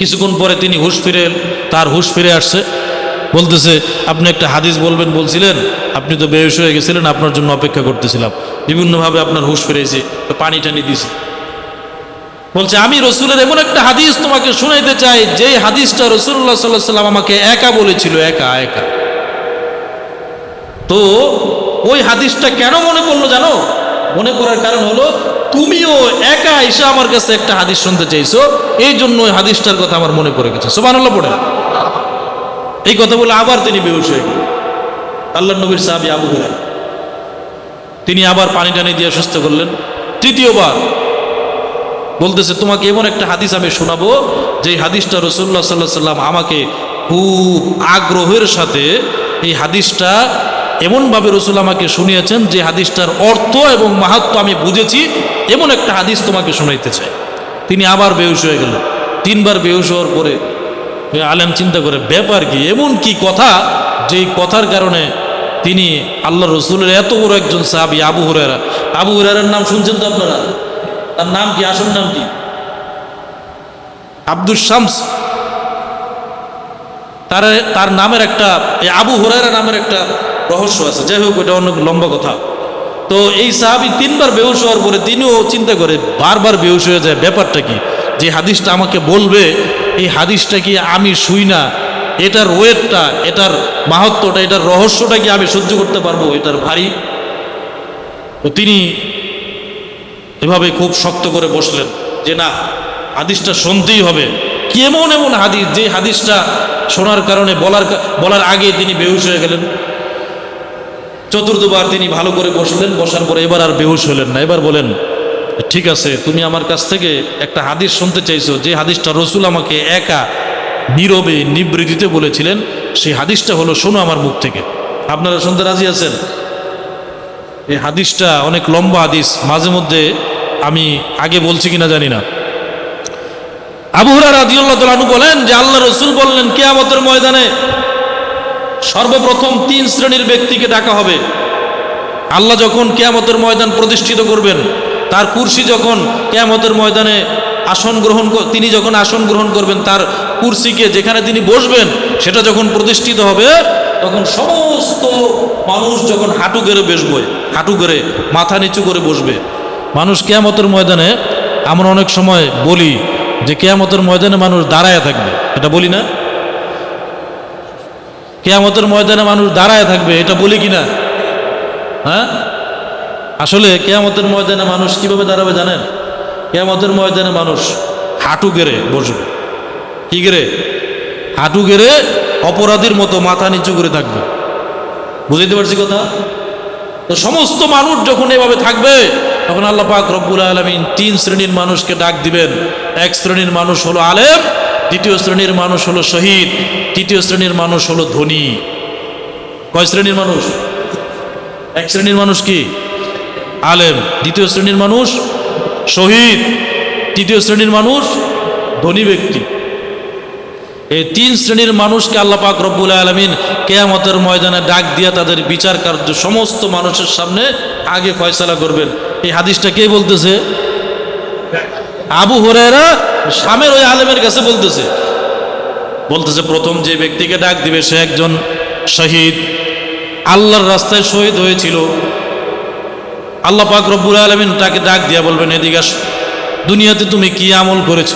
কিছুক্ষণ পরে তিনি হুশ ফিরে তার হুশ ফিরে আসছে। বলতেছে, আপনি একটা হাদিস বলবেন, বলছিলেন, আপনি তো বেহস হয়ে গেছিলেন, আপনার জন্য অপেক্ষা করতেছিলাম। বিভিন্নভাবে আপনার হুশ ফিরেছে পানি টানি দিয়েছে বলছে, আমি রসুলের এমন একটা হাদিস তোমাকে শোনাইতে চাই যে হাদিসটা রসুল্লাহ সাল্লাহ সাল্লাম আমাকে একা বলেছিল, একা একা। তো ওই হাদিসটা কেন মনে পড়ল জানো? মনে করার কারণ হলো, তুমিও একা এসে আমার কাছে একটা হাদিস শুনতে চাইছো, এই জন্য ওই হাদিসটার কথা আমার মনে পড়ে গেছে। সুবহানাল্লাহ পড়ে এই কথা বলে আবার তিনি বেহুশ হয়ে গেলেন। আল্লাহ নবীর সাহাবি আবু হুরায়রা। তিনি আবার পানি টানি দিয়ে সুস্থ করলেন। তৃতীয়বার বলতেছে, তোমাকে এমন একটা হাদিস আমি শোনাবো যে হাদিসটা রসুল্লাহ সাল্লাহ সাল্লাম আমাকে খুব আগ্রহের সাথে এই হাদিসটা এমনভাবে রসুল আমাকে শুনিয়েছেন যে হাদিসটার অর্থ এবং মাহাত্ম আমি বুঝেছি, এমন একটা হাদিস তোমাকে শোনাইতে চাই। তিনি আবার বেহুশ হয়ে গেলেন। তিনবার বেহুশ হওয়ার পরে আলেম চিন্তা করে, ব্যাপার কি? এমন কি কথা যেই কথার কারণে তিনি আল্লাহ রসুলের এত বড় একজন সাহাবি, আবু হুরেরা আবু হুরেরার নাম শুনছেন তো আপনারা? তার নাম কি? আসল নাম কি? আব্দুল শামস। তার তার নামের একটা আবু হুরায়রা নামের একটা রহস্য আছে। যাই হোক ওটা অনেক লম্বা কথা। তো এই সাহাবি তিনবার বেহুশ হওয়ার পরে তিনিও চিন্তা করে, বারবার বেহুশ হয়ে যায়। ব্যাপারটা কি? যে হাদিসটা আমাকে বলবে, এই হাদিসটা কি আমি শুই না? এটার ওয়েটটা, এটার মাহাত্মটা, এটার রহস্যটা কি আমি সহ্য করতে পারব? এটার ভারী। তো তিনি এভাবে খুব শক্ত করে বসলেন যে, না, হাদিসটা শুনতেই হবে। কি এমন এমন হাদিস? যে হাদিসটা শোনার কারণে, বলার বলার আগে তিনি বেহুশ হয়ে গেলেন। চতুর্থবার তিনি ভালো করে বসলেন, বসার পরে এবার আর বেহুশ হলেন না। এবার বলেন, ঠিক আছে, তুমি আমার কাছ থেকে একটা হাদিস শুনতে চাইছো, যে হাদিসটা রসুল আমাকে একা নীরবে নিবৃত্তিতে বলেছিলেন, সেই হাদিসটা হলো, শোনো আমার মুখ থেকে। আপনারা শুনতে রাজি আছেন? এই হাদিসটা অনেক লম্বা হাদিস, মাঝে মধ্যে আমি আগে বলছি কিনা জানি না। আবু হুরায়রা রাদিয়াল্লাহু তাআলা বলেন যে, আল্লাহ রসুল বললেন, কিয়ামতের ময়দানে সর্বপ্রথম তিন শ্রেণির ব্যক্তিকে ডাকা হবে। আল্লাহ যখন কেয়ামতের ময়দান প্রতিষ্ঠিত করবেন, তার কুর্সি যখন কেয়ামতের ময়দানে আসন গ্রহণ তিনি যখন আসন গ্রহণ করবেন, তার কুর্সিকে যেখানে তিনি বসবেন, সেটা যখন প্রতিষ্ঠিত হবে, তখন সমস্ত মানুষ যখন হাঁটু গেড়ে বসবে, হাঁটু গেড়ে মাথা নিচু করে বসবে। মানুষ কেয়ামতের ময়দানে, আমরা অনেক সময় বলি যে কেয়ামতের ময়দানে মানুষ দাঁড়ায় থাকবে। এটা বলি না? কেয়ামতের ময়দানে মানুষ দাঁড়ায় থাকবে, এটা বলি কি না? হ্যাঁ? আসলে কেয়ামতের ময়দানে মানুষ কীভাবে দাঁড়াবে জানেন? কেয়ামতের ময়দানে মানুষ হাঁটু গেড়ে বসবে। কি গেড়ে? হাঁটু গেড়ে অপরাধীর মতো মাথা নিচু করে থাকবে। বুঝতে পারছি কথা? তো সমস্ত মানুষ যখন এভাবে থাকবে, তখন আল্লাহ পাক রব্বুল আলমিন তিন শ্রেণির মানুষকে ডাক দিবেন। এক শ্রেণির মানুষ হলো আলেম দ্বিতীয় শ্রেণির মানুষ হলো শহীদ, তৃতীয় শ্রেণির মানুষ হলো ধনী। কয় শ্রেণির মানুষ? এক শ্রেণির মানুষ কি? আলেম। দ্বিতীয় শ্রেণির মানুষ শহীদ, তৃতীয় শ্রেণির মানুষ ধনী ব্যক্তি। এই তিন শ্রেণির মানুষকে আল্লাহ পাক রব্বুল আলমিন কেয়ামতের ময়দানে ডাক দিয়ে তাদের বিচার কার্য সমস্ত মানুষের সামনে আগে ফয়সালা করবেন। এই হাদিসটা কে বলতেছে? আবু হরেরা স্বামের ওই আলেমের কাছে বলতেছে। বলতেছে, প্রথম যে ব্যক্তিকে ডাক দিবে, সে একজন শহীদ। আল্লাহর রাস্তায় শহীদ হয়েছিল। আল্লাহ পাক রব্বুল আলমিন তাকে ডাক দিয়া বলবেন, এদিকে। দুনিয়াতে তুমি কি আমল করেছ?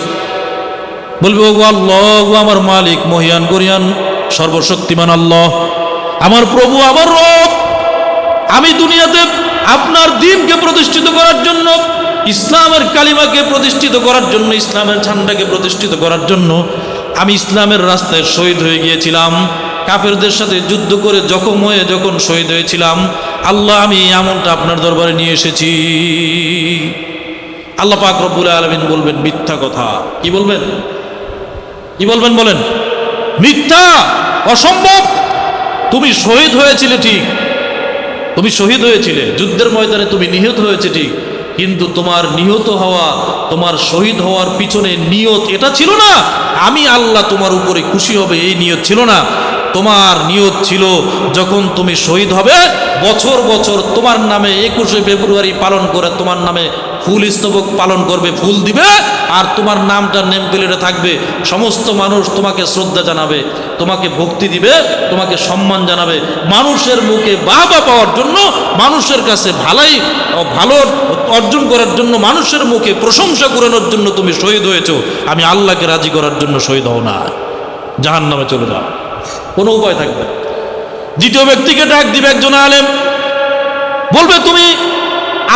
বলবে ও আল্লাহ আমার মালিক, মহিয়ান, গরিয়ান, সর্বশক্তিমান আল্লাহ। আমার প্রভু, আমার রব। আমি দুনিয়াতে আপনার দিনকে প্রতিষ্ঠিত করার জন্য ইসলামের কালিমাকে প্রতিষ্ঠিত করার জন্য, ইসলামের ঝান্ডাকে প্রতিষ্ঠিত করার জন্য আমি ইসলামের রাস্তায় শহীদ হয়ে গিয়েছিলাম। কাফেরদের সাথে যুদ্ধ করে জখম হয়ে যখন শহীদ হয়েছিলাম, আল্লাহ আমি এমনটা আপনার দরবারে নিয়ে এসেছি। আল্লাহ পাক রব্বুল আলমিন বলবেন, মিথ্যা কথা। কি বলবেন? কি বলবেন বলেন? মিথ্যা, অসম্ভব। তুমি শহীদ হয়েছিলে ঠিক। তুমি শহীদ হয়েছিলে। যুদ্ধের ময়দানে তুমি নিহত হয়েছে ঠিক। কিন্তু তোমার নিহত হওয়া, তোমার শহীদ হওয়ার পিছনে নিয়ত এটা ছিল না। আমি আল্লাহ তোমার উপরে খুশি হবে, এই নিয়ত ছিল না। তোমার নিয়ত ছিল যখন তুমি শহীদ হবে, বছর বছর তোমার নামে একুশে ফেব্রুয়ারি পালন করে, তোমার নামে ফুল স্তবক পালন করবে, ফুল দিবে আর তোমার নামটা নেম প্লেটে থাকবে। সমস্ত মানুষ তোমাকে শ্রদ্ধা জানাবে, তোমাকে ভক্তি দিবে, তোমাকে সম্মান জানাবে। মানুষের মুখে বাবা পাওয়ার জন্য, মানুষের কাছে ভালাই ভালো অর্জন করার জন্য, মানুষের মুখে প্রশংসা করানোর জন্য তুমি শহীদ হয়েছো। আমি আল্লাহকে রাজি করার জন্য শহীদ হও না। জাহান নামে চলে যাও। কোনো উপায় থাকবে দ্বিতীয় ব্যক্তিকে ডাক দিবে একজন আলেম। বলবে, তুমি,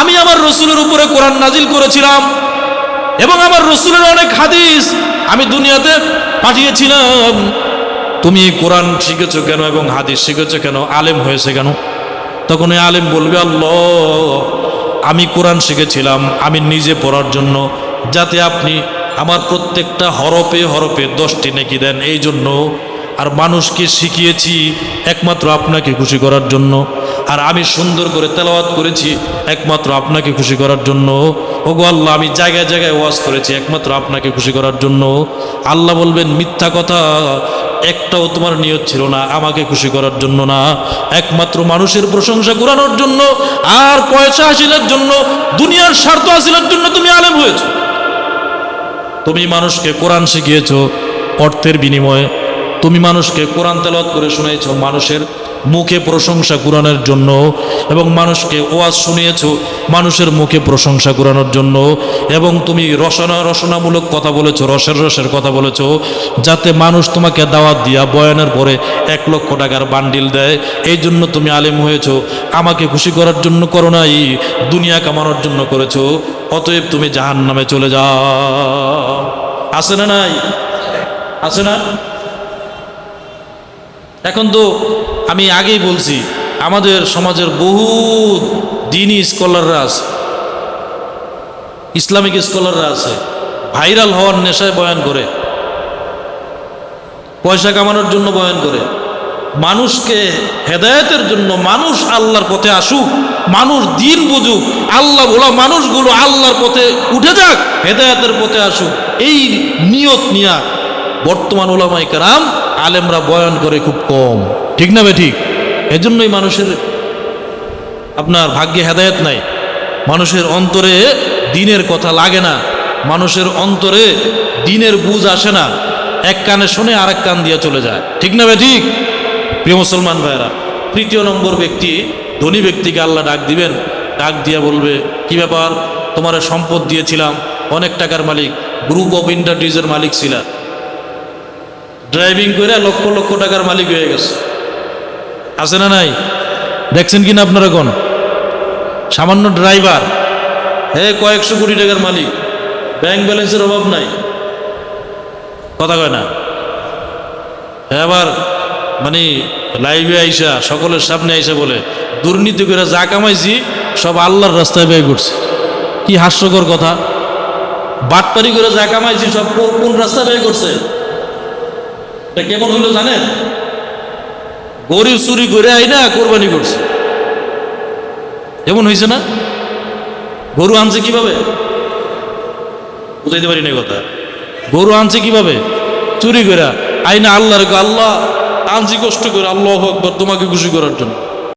আমি আমার রসুলের উপরে কোরআন নাজিল করেছিলাম। এবং আমার রসুলের অনেক হাদিস আমি দুনিয়াতে পাঠিয়েছিলাম। তুমি কোরআন শিখেছো কেন এবং হাদিস শিখেছো কেন? আলেম হয়েছে কেন? তখন এই আলেম বলবে, আল্লাহ, আমি কোরআন শিখেছিলাম, আমি নিজে পড়ার জন্য। যাতে আপনি আমার প্রত্যেকটা হরপে হরপে দশটি নেকি দেন। এই জন্য আর মানুষকে শিখিয়েছি একমাত্র আপনাকে খুশি করার জন্য। আর আমি সুন্দর করে তেলাওয়াত করেছি, একমাত্র আপনাকে খুশি করার জন্য। ওগো আল্লাহ, আমি জায়গায় জায়গায় ওয়াজ করেছি, একমাত্র আপনাকে খুশি করার জন্য। আল্লাহ বলবেন, মিথ্যা কথা, একটাও তোমার নিয়ত ছিল না, আমাকে খুশি করার জন্য না। একমাত্র মানুষের প্রশংসা করানোর জন্য, আর পয়সা হাসিলের জন্য, দুনিয়ার স্বার্থ হাসিলের জন্য তুমি আলেম হয়েছো। তুমি মানুষকে কোরআন শিখিয়েছ, অর্থের বিনিময়ে। তুমি মানুষকে কোরআন তেলাওয়াত করে শুনিয়েছ মানুষের মুখে প্রশংসা কুরানোর জন্য এবং মানুষকে ওয়াজ শুনিয়েছ, মানুষের মুখে প্রশংসা কুরানোর জন্য এবং তুমি রসনা, রসনামূলক কথা বলেছ, রসের রসের কথা বলেছ, যাতে মানুষ তোমাকে দাওয়াত দিয়া বয়ানের পরে এক লক্ষ টাকার বান্ডিল দেয়। এই জন্য তুমি আলেম হয়েছো, আমাকে খুশি করার জন্য করো নাই, দুনিয়া কামানোর জন্য করেছ, অতএব তুমি জাহান নামে চলে যাও। আছে না নাই? আছে না? এখন তো আমি আগেই বলছি, আমাদের সমাজের বহু দিনই স্কলাররা আছে, ইসলামিক স্কলাররা আছে, ভাইরাল হওয়ার নেশায় বয়ান করে, পয়সা কামানোর জন্য বয়ান করে। মানুষকে হেদায়তের জন্য মানুষ আল্লাহর পথে আসুক, মানুষ দিন বুঝুক, আল্লাহ বলা মানুষগুলো আল্লাহর পথে উঠে যাক, হেদায়েতের পথে আসুক। এই নিয়ত নিয়া বর্তমান ওলামাই কারাম আলেমরা বয়ন করে খুব কম। ঠিক না ঠিক? এজন্যই মানুষের আপনার ভাগ্যে হেদায়েত নাই। মানুষের অন্তরে দিনের কথা লাগে না। মানুষের অন্তরে দিনের বুঝ আসে না। এক কানে শুনে আরেক কান দিয়ে চলে যায়। ঠিক না ঠিক? প্রিয় মুসলমান ভাইরা তৃতীয় নম্বর ব্যক্তি, ধনী ব্যক্তিকে আল্লাহ ডাক দিবেন। ডাক দিয়ে বলবে, কি ব্যাপার? তোমার সম্পদ দিয়েছিলাম, অনেক টাকার মালিক। গ্রুপ অফ ইন্ডাস্ট্রিজের মালিক ছিলা। ড্রাইভিং করে লক্ষ লক্ষ টাকার মালিক হয়ে গেছে। আছে না নাই? দেখছেন কিনা আপনারা কোন? সামান্য ড্রাইভার হে কয়েকশো কোটি টাকার মালিক ব্যাংক ব্যালেন্সের অভাব নাই। কথা কয় না? এবার মানে লাইভে আইসা, সকলের সামনে আইসা বলে, দুর্নীতি করে যা কামাইছি, সব আল্লাহর রাস্তায় ব্যয় করছে। কি হাস্যকর কথা। বাটপারি করে যা কামাইছি, সব কোন রাস্তায় ব্যয় করছে? এটা কেমন হইল জানেন? গরু চুরি করে আই না কোরবানি করছে। এমন হয়েছে না? গরু আনছে কীভাবে? বুঝাইতে পারি না কথা। গরু আনছে কীভাবে? চুরি করে আইনা আল্লাহর আল্লাহ আনছি কষ্ট করে, আল্লাহ আকবর তোমাকে খুশি করার জন্য।